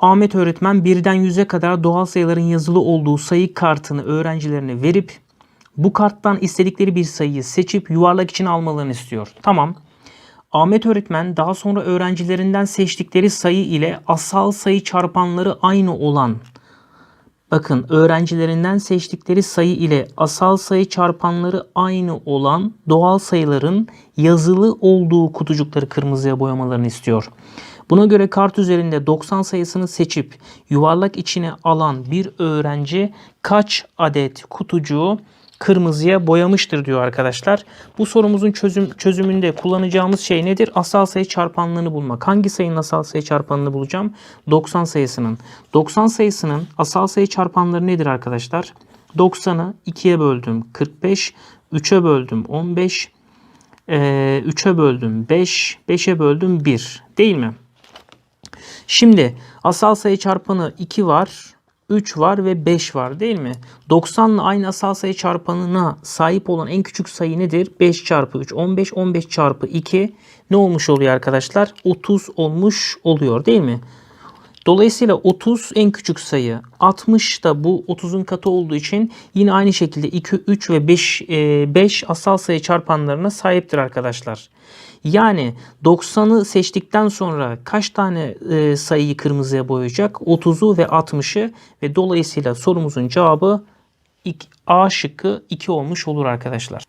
Ahmet öğretmen birden 100'e kadar doğal sayıların yazılı olduğu sayı kartını öğrencilerine verip bu karttan istedikleri bir sayıyı seçip yuvarlak için almalarını istiyor. Tamam. Ahmet öğretmen daha sonra öğrencilerinden seçtikleri sayı ile asal sayı çarpanları aynı olan Bakın öğrencilerinden seçtikleri sayı ile asal sayı çarpanları aynı olan doğal sayıların yazılı olduğu kutucukları kırmızıya boyamalarını istiyor. Buna göre kart üzerinde 90 sayısını seçip yuvarlak içine alan bir öğrenci kaç adet kutucuğu kırmızıya boyamıştır diyor arkadaşlar. Bu sorumuzun çözüm çözümünde kullanacağımız şey nedir? Asal sayı çarpanlığını bulmak. Hangi sayının asal sayı çarpanını bulacağım? 90 sayısının. 90 sayısının asal sayı çarpanları nedir arkadaşlar? 90'ı 2'ye böldüm 45, 3'e böldüm 15, eee, 3'e böldüm 5, 5'e böldüm 1 değil mi? Şimdi asal sayı çarpanı 2 var, 3 var ve 5 var değil mi? 90 ile aynı asal sayı çarpanına sahip olan en küçük sayı nedir? 5 çarpı 3 15, 15 çarpı 2 ne olmuş oluyor arkadaşlar? 30 olmuş oluyor değil mi? Dolayısıyla 30 en küçük sayı. 60 da bu 30'un katı olduğu için yine aynı şekilde 2, 3 ve 5, 5 asal sayı çarpanlarına sahiptir arkadaşlar. Yani 90'ı seçtikten sonra kaç tane e, sayıyı kırmızıya boyayacak? 30'u ve 60'ı ve dolayısıyla sorumuzun cevabı A şıkkı 2 olmuş olur arkadaşlar.